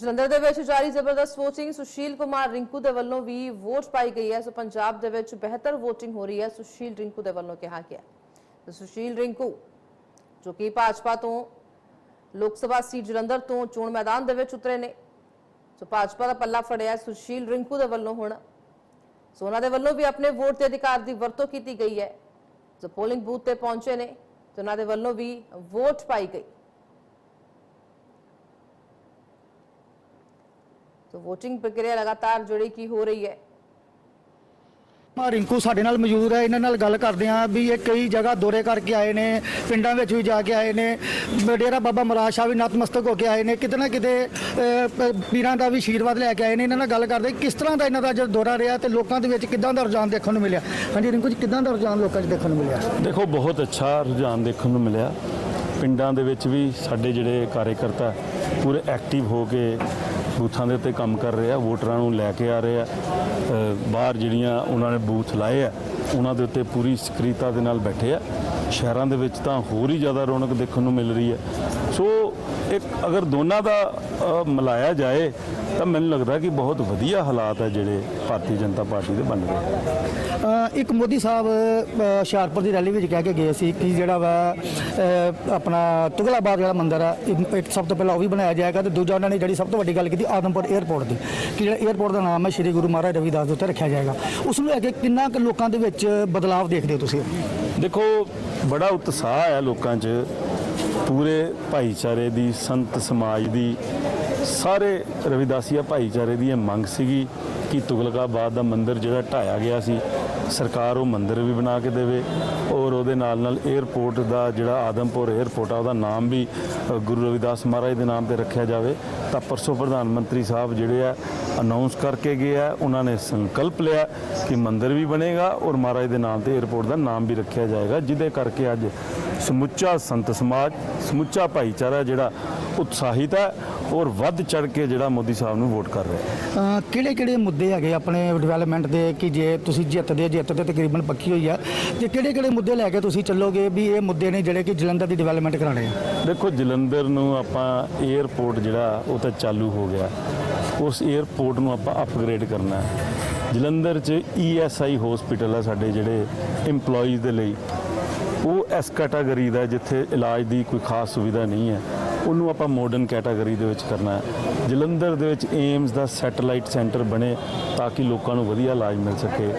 ਜਲੰਧਰ ਦੇ ਵਿੱਚ ਜਾਰੀ ਜ਼ਬਰਦਸਤ VOTING ਸੁਸ਼ੀਲ ਕੁਮਾਰ ਰਿੰਕੂ ਦੇ ਵੱਲੋਂ ਵੀ ਵੋਟ ਪਾਈ ਗਈ ਹੈ। ਸੋ ਪੰਜਾਬ ਦੇ ਵਿੱਚ ਬਿਹਤਰ VOTING ਹੋ ਰਹੀ ਹੈ, ਸੁਸ਼ੀਲ ਰਿੰਕੂ ਦੇ ਵੱਲੋਂ ਕਿਹਾ ਗਿਆ ਤੇ ਸੁਸ਼ੀਲ ਰਿੰਕੂ, ਜੋ ਕਿ ਭਾਜਪਾ ਤੋਂ ਲੋਕ ਸਭਾ ਸੀਟ ਜਲੰਧਰ ਤੋਂ ਚੋਣ ਮੈਦਾਨ ਦੇ ਵਿੱਚ ਉਤਰੇ ਨੇ। ਸੋ ਭਾਜਪਾ ਦਾ ਪੱਲਾ ਫੜਿਆ ਸੁਸ਼ੀਲ ਰਿੰਕੂ ਦੇ ਵੱਲੋਂ ਹੁਣ। ਸੋ ਉਹਨਾਂ ਦੇ ਵੱਲੋਂ ਵੀ ਆਪਣੇ ਵੋਟ ਦੇ ਅਧਿਕਾਰ ਦੀ ਵਰਤੋਂ ਕੀਤੀ ਗਈ ਹੈ। ਜੋ ਪੋਲਿੰਗ ਬੂਥ ਤੇ ਪਹੁੰਚੇ ਨੇ ਤੇ ਉਹਨਾਂ ਦੇ ਵੱਲੋਂ ਵੀ ਵੋਟ ਪਾਈ ਗਈ। ਸੋ VOTING ਪ੍ਰਕਿਰਿਆ ਲਗਾਤਾਰ ਜਿਹੜੀ ਕੀ ਹੋ ਰਹੀ ਹੈ ਮਾ ਰਿੰਕੂ ਸਾਡੇ ਨਾਲ ਮੌਜੂਦ ਹੈ ਇਹਨਾਂ ਨਾਲ ਗੱਲ ਕਰਦੇ ਹਾਂ ਵੀ ਇਹ ਕਈ ਜਗ੍ਹਾ ਦੌਰੇ ਕਰਕੇ ਆਏ ਨੇ ਪਿੰਡਾਂ ਵਿੱਚ ਵੀ ਜਾ ਕੇ ਆਏ ਨੇ ਡੇਰਾ ਬਾਬਾ ਮਰਾਜ ਸ਼ਾਹ ਵੀ ਨਤਮਸਤਕ ਹੋ ਕੇ ਆਏ ਨੇ ਕਿਤੇ ਨਾ ਕਿਤੇ ਪੀਰਾਂ ਦਾ ਵੀ ਆਸ਼ੀਰਵਾਦ ਲੈ ਕੇ ਆਏ ਨੇ ਇਹਨਾਂ ਨਾਲ ਗੱਲ ਕਰਦੇ ਕਿਸ ਤਰ੍ਹਾਂ ਦਾ ਇਹਨਾਂ ਦਾ ਜਦ ਦੌਰਾ ਰਿਹਾ ਤੇ ਲੋਕਾਂ ਦੇ ਵਿੱਚ ਕਿੱਦਾਂ ਦਾ ਰੁਝਾਨ ਦੇਖਣ ਨੂੰ ਮਿਲਿਆ ਹਾਂਜੀ ਰਿੰਕੂ ਜੀ ਕਿੱਦਾਂ ਦਾ ਰੁਝਾਨ ਲੋਕਾਂ 'ਚ ਦੇਖਣ ਨੂੰ ਮਿਲਿਆ ਦੇਖੋ ਬਹੁਤ ਅੱਛਾ ਰੁਝਾਨ ਦੇਖਣ ਨੂੰ ਮਿਲਿਆ ਪਿੰਡਾਂ ਦੇ ਵਿੱਚ ਵੀ ਸਾਡੇ ਜਿਹੜੇ ਕਾਰਜਕਰਤਾ ਪੂਰੇ ਐਕਟਿਵ ਹੋ ਕੇ ਬੂਥਾਂ ਦੇ ਉੱਤੇ ਕੰਮ ਕਰ ਰਹੇ ਆ ਵੋਟਰਾਂ ਨੂੰ ਲੈ ਕੇ ਆ ਰਹੇ ਆ ਬਾਹਰ ਜਿਹੜੀਆਂ ਉਹਨਾਂ ਨੇ ਬੂਥ ਲਾਏ ਆ, ਉਹਨਾਂ ਦੇ ਉੱਤੇ ਪੂਰੀ ਸਕਰੀਤਾ ਦੇ ਨਾਲ ਬੈਠੇ ਆ। ਸ਼ਹਿਰਾਂ ਦੇ ਵਿੱਚ ਤਾਂ ਹੋਰ ਹੀ ਜ਼ਿਆਦਾ ਰੌਣਕ ਦੇਖਣ ਨੂੰ ਮਿਲ ਰਹੀ ਹੈ। ਸੋ ਇੱਕ ਅਗਰ ਦੋਨਾਂ ਦਾ ਮਿਲਾਇਆ ਜਾਏ ਤਾਂ ਮੈਨੂੰ ਲੱਗਦਾ ਕਿ ਬਹੁਤ ਵਧੀਆ ਹਾਲਾਤ ਹੈ ਜਿਹੜੇ ਭਾਰਤੀ ਜਨਤਾ ਪਾਰਟੀ ਦੇ ਬਣ ਰਹੇ ਇੱਕ ਮੋਦੀ ਸਾਹਿਬ ਹੁਸ਼ਿਆਰਪੁਰ ਦੀ ਰੈਲੀ ਵਿੱਚ ਕਹਿ ਕੇ ਗਏ ਸੀ ਕਿ ਜਿਹੜਾ ਵਾ ਆਪਣਾ ਤੁਗਲਾਬਾਦ ਜਿਹੜਾ ਮੰਦਿਰ ਆ ਇੱਕ ਸਭ ਤੋਂ ਪਹਿਲਾਂ ਉਹ ਵੀ ਬਣਾਇਆ ਜਾਏਗਾ ਤੇ ਦੂਜਾ ਉਹਨਾਂ ਨੇ ਜਿਹੜੀ ਸਭ ਤੋਂ ਵੱਡੀ ਗੱਲ ਕੀਤੀ ਆਦਮਪੁਰ 에ਅਰਪੋਰਟ ਦੀ ਕਿ ਜਿਹੜਾ 에ਅਰਪੋਰਟ ਦਾ ਨਾਮ ਹੈ ਸ੍ਰੀ ਗੁਰੂ ਮਹਾਰਾਜ ਰਵਿਦਾਸ ਦੇ ਉੱਤੇ ਰੱਖਿਆ ਜਾਏਗਾ। ਉਸ ਨੂੰ ਲੈ ਕੇ ਕਿੰਨਾ ਕੁ ਲੋਕਾਂ ਦੇ ਵਿੱਚ ਬਦਲਾਵ ਦੇਖਦੇ ਹੋ ਤੁਸੀਂ? ਦੇਖੋ ਬੜਾ ਉਤਸ਼ਾਹ ਹੈ ਲੋਕਾਂ 'ਚ ਪੂਰੇ ਭਾਈਚਾਰੇ ਦੀ, ਸੰਤ ਸਮਾਜ ਦੀ, ਸਾਰੇ ਰਵਿਦਾਸੀਆ ਭਾਈਚਾਰੇ ਦੀ ਇਹ ਮੰਗ ਸੀਗੀ ਕਿ ਤੁਗਲਕਾਬਾਦ ਦਾ ਮੰਦਿਰ ਜਿਹੜਾ ਢਾਇਆ ਗਿਆ ਸੀ, ਸਰਕਾਰ ਉਹ ਮੰਦਿਰ ਵੀ ਬਣਾ ਕੇ ਦੇਵੇ ਔਰ ਉਹਦੇ ਨਾਲ ਨਾਲ 에어ਪੋਰਟ ਦਾ ਜਿਹੜਾ ਆਦਮਪੁਰ 에어ਪੋਰਟ ਆ, ਉਹਦਾ ਨਾਮ ਵੀ ਗੁਰੂ ਰਵਿਦਾਸ ਮਹਾਰਾਜ ਦੇ ਨਾਮ ਤੇ ਰੱਖਿਆ ਜਾਵੇ। ਤਾਂ ਪਰਸੋਂ ਪ੍ਰਧਾਨ ਮੰਤਰੀ ਸਾਹਿਬ ਜਿਹੜੇ ਆ ਅਨਾਉਂਸ ਕਰਕੇ ਗਏ ਆ, ਉਹਨਾਂ ਨੇ ਸੰਕਲਪ ਲਿਆ ਕਿ ਮੰਦਿਰ ਵੀ ਬਣੇਗਾ ਔਰ ਮਹਾਰਾਜ ਦੇ ਨਾਮ ਤੇ 에어ਪੋਰਟ ਦਾ ਨਾਮ ਵੀ ਰੱਖਿਆ ਜਾਏਗਾ, ਜਿਹਦੇ ਕਰਕੇ ਅੱਜ ਸਮੁੱਚਾ ਸੰਤ ਸਮਾਜ ਸਮੁੱਚਾ ਭਾਈਚਾਰਾ ਜਿਹੜਾ ਉਤਸ਼ਾਹਿਤ ਹੈ ਔਰ ਵੱਧ ਚੜ ਕੇ ਜਿਹੜਾ ਮੋਦੀ ਸਾਹਿਬ ਨੂੰ ਵੋਟ ਕਰ ਰਿਹਾ ਹੈ। ਕਿਹੜੇ ਕਿਹੜੇ ਮੁੱਦੇ ਹੈਗੇ ਆਪਣੇ ਡਿਵੈਲਪਮੈਂਟ ਦੇ ਕਿ ਜੇ ਤੁਸੀਂ ਜਿੱਤਦੇ ਜਿੱਤ ਤੇ ਤਕਰੀਬਨ ਪੱਕੀ ਹੋਈ ਆ ਤੇ ਕਿਹੜੇ ਕਿਹੜੇ ਮੁੱਦੇ ਲੈ ਕੇ ਤੁਸੀਂ ਚੱਲੋਗੇ ਵੀ ਇਹ ਮੁੱਦੇ ਨੇ ਜਿਹੜੇ ਕਿ ਜਲੰਧਰ ਦੀ ਡਿਵੈਲਪਮੈਂਟ ਕਰਾਣੇ ਆ? ਦੇਖੋ ਜਲੰਧਰ ਨੂੰ ਆਪਾਂ 에ਅਰਪੋਰਟ ਜਿਹੜਾ ਉਹ ਤਾਂ ਚਾਲੂ ਹੋ ਗਿਆ। ਉਸ 에ਅਰਪੋਰਟ ਨੂੰ ਆਪਾਂ ਅਪਗ੍ਰੇਡ ਕਰਨਾ ਹੈ। ਜਲੰਧਰ 'ਚ ਈਐਸਆਈ ਹਸਪੀਟਲ ਆ ਸਾਡੇ ਜਿਹੜੇ EMPLOYEES ਦੇ ਲਈ। ਉਹ ਇਸ ਕੈਟਾਗਰੀ ਦਾ ਜਿੱਥੇ ਇਲਾਜ ਦੀ ਕੋਈ ਖਾਸ ਸੁਵਿਧਾ ਨਹੀਂ ਹੈ, ਉਹਨੂੰ ਆਪਾਂ ਮਾਡਰਨ ਕੈਟਾਗਰੀ ਦੇ ਵਿੱਚ ਕਰਨਾ ਹੈ। ਜਲੰਧਰ ਦੇ ਵਿੱਚ ਏਮਸ ਦਾ ਸੈਟੇਲਾਈਟ ਸੈਂਟਰ ਬਣੇ ਤਾਂ ਕਿ ਲੋਕਾਂ ਨੂੰ ਵਧੀਆ ਇਲਾਜ ਮਿਲ ਸਕੇ।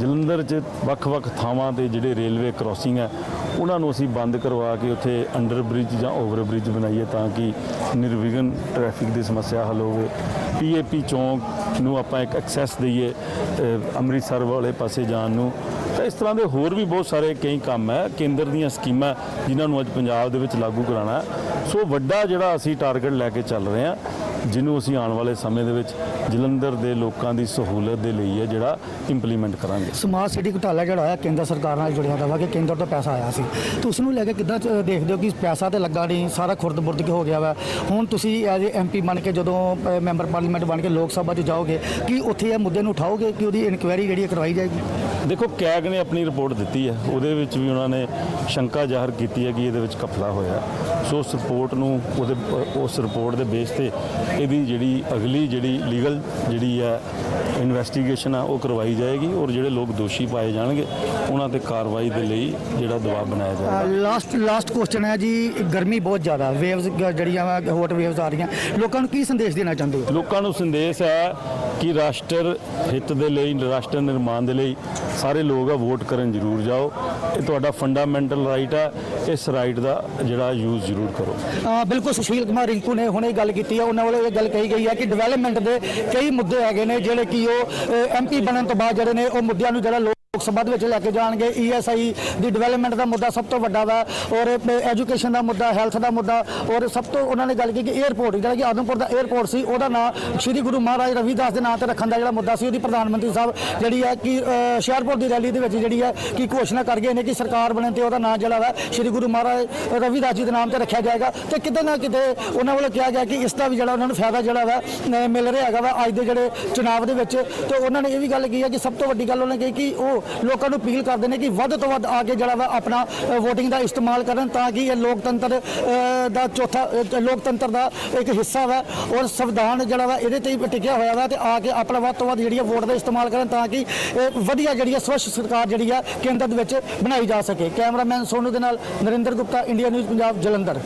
ਜਲੰਧਰ 'ਚ ਵੱਖ-ਵੱਖ ਥਾਵਾਂ ਤੇ ਜਿਹੜੇ ਰੇਲਵੇ ਕ੍ਰਾਸਿੰਗ ਹੈ, ਉਹਨਾਂ ਨੂੰ ਅਸੀਂ ਬੰਦ ਕਰਵਾ ਕੇ ਉੱਥੇ ਅੰਡਰ ਬ੍ਰਿਜ ਜਾਂ ਓਵਰ ਬ੍ਰਿਜ ਬਣਾਈਏ ਤਾਂ ਕਿ ਨਿਰਵਿਘਨ ਟ੍ਰੈਫਿਕ ਦੀ ਸਮੱਸਿਆ ਹੱਲ ਹੋਵੇ। ਪੀਏਪੀ ਚੌਂਕ ਨੂੰ ਆਪਾਂ ਇੱਕ ਐਕਸੈਸ ਦਈਏ ਅੰਮ੍ਰਿਤਸਰ ਵਾਲੇ ਪਾਸੇ ਜਾਣ ਨੂੰ। ਤਾਂ ਇਸ ਤਰ੍ਹਾਂ ਦੇ ਹੋਰ ਵੀ ਬਹੁਤ ਸਾਰੇ ਕਈ ਕੰਮ ਹੈ, ਕੇਂਦਰ ਦੀਆਂ ਸਕੀਮਾਂ ਜਿਨ੍ਹਾਂ ਨੂੰ ਅੱਜ ਪੰਜਾਬ ਦੇ ਵਿੱਚ ਲਾਗੂ ਕਰਾਉਣਾ ਸੋ ਵੱਡਾ ਜਿਹੜਾ ਅਸੀਂ ਟਾਰਗੇਟ ਲੈ ਕੇ ਚੱਲ ਰਹੇ ਹਾਂ ਜਿਹਨੂੰ ਅਸੀਂ ਆਉਣ ਵਾਲੇ ਸਮੇਂ ਦੇ ਵਿੱਚ ਜਲੰਧਰ ਦੇ ਲੋਕਾਂ ਦੀ ਸਹੂਲਤ ਦੇ ਲਈ ਹੈ ਜਿਹੜਾ ਇੰਪਲੀਮੈਂਟ ਕਰਾਂਗੇ। ਸਮਾਰਟ ਸਿਟੀ ਘੁਟਾਲਾ ਜਿਹੜਾ ਹੋਇਆ ਕੇਂਦਰ ਸਰਕਾਰ ਨਾਲ ਜੁੜਿਆ ਦਾ ਵਾ ਕਿ ਕੇਂਦਰ ਤੋਂ ਪੈਸਾ ਆਇਆ ਸੀ। ਤੇ ਉਸ ਨੂੰ ਲੈ ਕੇ ਕਿੱਦਾਂ ਦੇਖਦੇ ਹੋ ਕਿ ਪੈਸਾ ਤੇ ਲੱਗਾ ਨਹੀਂ ਸਾਰਾ ਖੁਰਦ-ਬੁਰਦ ਕੇ ਹੋ ਗਿਆ ਵਾ? ਹੁਣ ਤੁਸੀਂ ਐਜ਼ ਐਮਪੀ ਬਣ ਕੇ ਜਦੋਂ ਮੈਂਬਰ ਪਾਰਲੀਮੈਂਟ ਬਣ ਕੇ ਲੋਕ ਸਭਾ 'ਚ ਜਾਓਗੇ ਕਿ ਉੱਥੇ ਇਹ ਮੁੱਦੇ ਨੂੰ ਉਠਾਓਗੇ ਕਿ ਉਹਦੀ ਇਨਕੁਆਇਰੀ ਜਿਹੜੀ ਕਰਵਾਈ ਜਾਏਗੀ? ਦੇਖੋ ਕੈਗ ਨੇ ਆਪਣੀ ਰਿਪੋਰਟ ਦਿੱਤੀ ਹੈ। ਉਹਦੇ ਵਿੱਚ ਵੀ ਉਹਨਾਂ ਨੇ ਸ਼ੰਕਾ ਜ਼ਾਹਰ ਕੀਤੀ ਹੈ ਕਿ ਇਹਦੇ ਵਿੱਚ ਕਪਲਾ ਹੋਇਆ। ਸੋ ਉਸ ਰਿਪੋਰਟ ਨੂੰ ਉਹਦੇ ਉਸ ਰਿਪੋਰਟ ਦੇ ਬੇਸ ਤੇ ਇਹਦੀ ਜਿਹੜੀ ਅਗਲੀ ਜਿਹੜੀ ਲੀਗਲ ਜਿਹੜੀ ਹੈ ਇਨਵੈਸਟੀਗੇਸ਼ਨ ਆ ਉਹ ਕਰਵਾਈ ਜਾਏਗੀ ਔਰ ਜਿਹੜੇ ਲੋਕ ਦੋਸ਼ੀ ਪਾਏ ਜਾਣਗੇ ਉਹਨਾਂ ਤੇ ਕਾਰਵਾਈ ਦੇ ਲਈ ਜਿਹੜਾ ਦਬਾਅ ਬਣਾਇਆ ਜਾਏਗਾ। ਲਾਸਟ ਲਾਸਟ ਕੁਐਸਚਨ ਹੈ ਜੀ ਗਰਮੀ ਬਹੁਤ ਜ਼ਿਆਦਾ ਵੇਵਸ ਜਿਹੜੀਆਂ ਹੌਟ ਵੇਵਸ ਆ ਰਹੀਆਂ ਲੋਕਾਂ ਨੂੰ ਕੀ ਸੰਦੇਸ਼ ਦੇਣਾ ਚਾਹੁੰਦੇ ਹੋ? ਲੋਕਾਂ ਨੂੰ ਸੰਦੇਸ਼ ਹੈ ਕਿ ਰਾਸ਼ਟਰ ਹਿੱਤ ਦੇ ਲਈ, ਰਾਸ਼ਟਰ ਨਿਰਮਾਣ ਦੇ ਲਈ ਸਾਰੇ ਲੋਕ ਆ ਵੋਟ ਕਰਨ ਜ਼ਰੂਰ ਜਾਓ। ਇਹ ਤੁਹਾਡਾ ਫੰਡਾਮੈਂਟਲ ਰਾਈਟ ਆ। ਇਸ ਰਾਈਟ ਦਾ ਜਿਹੜਾ ਯੂਜ਼ ਜ਼ਰੂਰ ਕਰੋ। ਬਿਲਕੁਲ ਸੁਸ਼ੀਲ ਕੁਮਾਰ ਰਿੰਕੂ ਨੇ ਹੁਣੇ ਗੱਲ ਕੀਤੀ ਹੈ ਉਹਨਾਂ ਵੱਲੋਂ ਇਹ ਗੱਲ ਕਹੀ ਗਈ ਹੈ ਕਿ ਡਿਵੈਲਪਮੈਂਟ ਦੇ ਕਈ ਮੁੱਦੇ ਹੈਗੇ ਨੇ, ਜਿਹੜੇ ਕਿ ਉਹ ਐਮਪੀ ਬਣਨ ਤੋਂ ਬਾਅਦ ਜਿਹੜੇ ਨੇ, ਉਹ ਮੁੱਦਿਆਂ ਨੂੰ ਜਿਹੜਾ ਲੋਕ ਸਭਾ ਦੇ ਵਿੱਚ ਲੈ ਕੇ ਜਾਣਗੇ। ਈਐਸਆਈ ਦੀ ਡਿਵੈਲਪਮੈਂਟ ਦਾ ਮੁੱਦਾ ਸਭ ਤੋਂ ਵੱਡਾ ਵਾ ਔਰ ਐਜੂਕੇਸ਼ਨ ਦਾ ਮੁੱਦਾ ਹੈਲਥ ਦਾ ਮੁੱਦਾ ਔਰ ਸਭ ਤੋਂ ਉਹਨਾਂ ਨੇ ਗੱਲ ਕੀਤੀ ਕਿ 에ਅਰਪੋਰਟ ਜਿਹੜਾ ਕਿ ਆਦਮਪੁਰ ਦਾ 에ਅਰਪੋਰਟ ਸੀ ਉਹਦਾ ਨਾਂ ਸ੍ਰੀ ਗੁਰੂ ਮਹਾਰਾਜ ਰਵੀਦਾਸ ਦੇ ਨਾਂ ਤੇ ਰੱਖਣ ਦਾ ਜਿਹੜਾ ਮੁੱਦਾ ਸੀ ਉਹਦੀ ਪ੍ਰਧਾਨ ਮੰਤਰੀ ਸਾਹਿਬ ਜਿਹੜੀ ਹੈ ਕਿ ਅ, ਦੀ ਰੈਲੀ ਦੇ ਵਿੱਚ ਜਿਹੜੀ ਹੈ ਕਿ ਘੋਸ਼ਣਾ ਕਰ ਗਏ ਨੇ ਕਿ ਸਰਕਾਰ ਬਣਨ ਤੇ ਉਹਦਾ ਨਾਂ ਜਿਹੜਾ ਵਾ ਸ੍ਰੀ ਗੁਰੂ ਮਹਾਰਾਜ ਰਵੀਦਾਸ ਜੀ ਦੇ ਨਾਮ ਤੇ ਰੱਖਿਆ ਜਾਏਗਾ ਤੇ ਕਿਤੇ ਨਾ ਕਿਤੇ ਉਹਨਾਂ ਵੱਲੋਂ ਕਿਹਾ ਗਿਆ ਕਿ ਇਸ ਦਾ ਵੀ ਜਿਹੜਾ ਉਹਨਾਂ ਨੂੰ ਫਾਇਦਾ ਜਿਹੜਾ ਵਾ ਮਿਲ ਰਿਹਾ ਹੈਗਾ ਵਾ ਅੱਜ ਦੇ ਜਿਹੜੇ ਚੁਣਾਵ ਦੇ ਵਿੱਚ ਤੇ ਉਹਨਾਂ ਨੇ ਇਹ ਵੀ ਗੱਲ ਕਹੀ ਹੈ ਕਿ ਸਭ ਤੋਂ ਵੱਡੀ ਗੱਲ ਉਹਨੇ ਕਹੀ ਕਿ ਉਹ ਲੋਕਾਂ ਨੂੰ ਅਪੀਲ ਕਰਦੇ ਨੇ ਕਿ ਵੱਧ ਤੋਂ ਵੱਧ ਆ ਕੇ ਜਿਹੜਾ ਵਾ ਆਪਣਾ VOTING ਦਾ ਇਸਤੇਮਾਲ ਕਰਨ ਤਾਂ ਕਿ ਇਹ ਲੋਕਤੰਤਰ ਦਾ ਚੌਥਾ ਲੋਕਤੰਤਰ ਦਾ ਇੱਕ ਹਿੱਸਾ ਵਾ ਔਰ ਸੰਵਿਧਾਨ ਜਿਹੜਾ ਵਾ ਇਹਦੇ ਤੇ ਹੀ ਟਿਕਿਆ ਹੋਇਆ ਵਾ ਤੇ ਆ ਕੇ ਆਪਣਾ ਵੱਧ ਤੋਂ ਵੱਧ ਜਿਹੜੀ ਹੈ ਵੋਟ ਦਾ ਇਸਤੇਮਾਲ ਕਰਨ ਤਾਂ ਕਿ ਇਹ ਵਧੀਆ ਜਿਹੜੀ ਹੈ ਸਵੱਛ ਸਰਕਾਰ ਜਿਹੜੀ ਆ ਕੇਂਦਰ ਦੇ ਵਿੱਚ ਬਣਾਈ ਜਾ ਸਕੇ। ਕੈਮਰਾਮੈਨ ਸੋਨੂ ਦੇ ਨਾਲ ਨਰਿੰਦਰ ਗੁਪਤਾ ਇੰਡੀਆ ਨਿਊਜ਼ ਪੰਜਾਬ, ਜਲੰਧਰ।